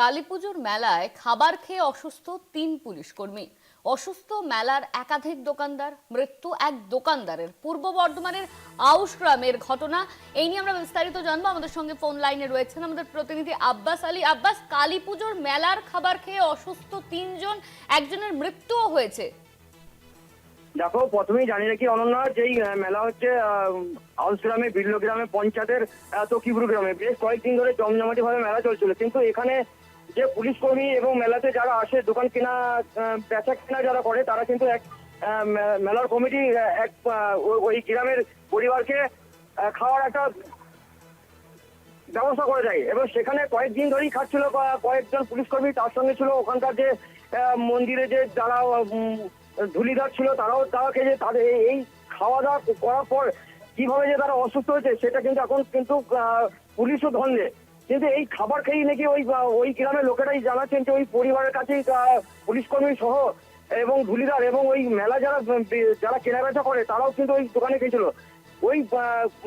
কালীপুজোর মেলায় খাবার খেয়ে অসুস্থ তিন পুলিশ কর্মী অসুস্থ মেলার একাধিক দোকানদার, মৃত্যু এক দোকানদারের। পূর্ব বর্ধমানের আউশ গ্রামের ঘটনা এই নিয়ে আমরা বিস্তারিত জানব। আমাদের সঙ্গে ফোন লাইনে রয়েছেন আমাদের প্রতিনিধি আব্বাস আলী। আব্বাস, কালীপুজোর মেলার খাবার খেয়ে অসুস্থ তিনজন, একজনের মৃত্যুও হয়েছে। দেখো, প্রথমেই জানি রাখি অনন্যা, যেই মেলা হচ্ছে হাউস গ্রামে, বিল্ল গ্রামে, পঞ্চায়েতের তকিপুর গ্রামে। বেশ কয়েকদিন ধরে জমজমাটি ভাবে মেলা চলছিল। কিন্তু এখানে যে পুলিশ কর্মী এবং মেলাতে যারা আসে, দোকান কেনা বেচা কেনা যারা করে, তারা কিন্তু এক মেলার কমিটি এক ওই গ্রামের পরিবারকে খাওয়ার একটা ব্যবস্থা করে দেয়। এবং সেখানে কয়েকদিন ধরেই খাচ্ছিল কয়েকজন পুলিশ কর্মী তার সঙ্গে ছিল। ওখানকার যে মন্দিরে যে যারা ধুলিধার ছিল, তারাও তারা খেয়ে তাদের এই- খাওয়া দাওয়া করার পর কীভাবে যে তারা অসুস্থ হয়েছে, সেটা কিন্তু এখন কিন্তু পুলিশও ধরলে। কিন্তু এই খাবার খেয়েই নাকি ওই ওই গ্রামের লোকেরাই জানাচ্ছেন যে ওই পরিবারের কাছেই পুলিশ কর্মী সহ এবং ধুলিদার এবং ওই মেলা যারা যারা কেনাবেচা করে তারাও কিন্তু ওই দোকানে খেয়েছিল। ওই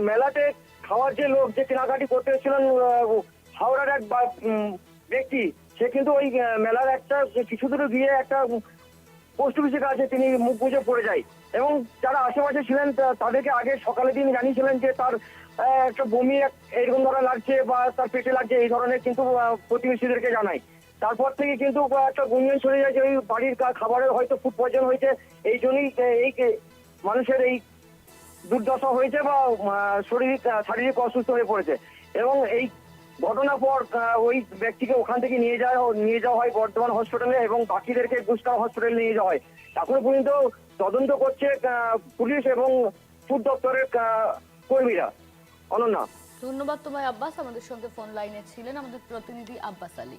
মেলাতে খাওয়ার যে লোক, যে কেনাকাটি করতে এসেছিলেন হাওড়ার এক ব্যক্তি, সে কিন্তু ওই মেলার একটা কিছু দূরে গিয়ে একটা পোস্ট অফিসের কাছে তিনি মুখ বুঝে পড়ে যায়। এবং যারা আশেপাশে ছিলেন তাদেরকে আগে সকালে তিনি জানিয়েছিলেন যে তার একটা বমি এইরকম ধরনের লাগছে বা তার পেটে লাগছে এই ধরনের কিন্তু প্রতিবেশীদেরকে জানায়। তারপর থেকে কিন্তু একটা গুঞ্জন চলে যায় যে ওই বাড়ির খাবারের হয়তো ফুড পয়জন হয়েছে। এই জন্যই এই মানুষের এই দুর্দশা হয়েছে বা আহ, শারীরিক শারীরিক অসুস্থ হয়ে পড়েছে। এবং এই ঘটনার পর ওই ব্যক্তিকে ওখান থেকে নিয়ে যাওয়া নিয়ে যাওয়া হয় বর্ধমান হসপিটালে এবং বাকিদেরকে গুস্তাও হসপিটালে নিয়ে যাওয়া হয়। এখনও পর্যন্ত তদন্ত করছে পুলিশ এবং ফুড দপ্তরের কর্মীরা। অনন্যা। ধন্যবাদ তোমায় আব্বাস। আমাদের সঙ্গে ফোন লাইনে ছিলেন আমাদের প্রতিনিধি আব্বাস আলী।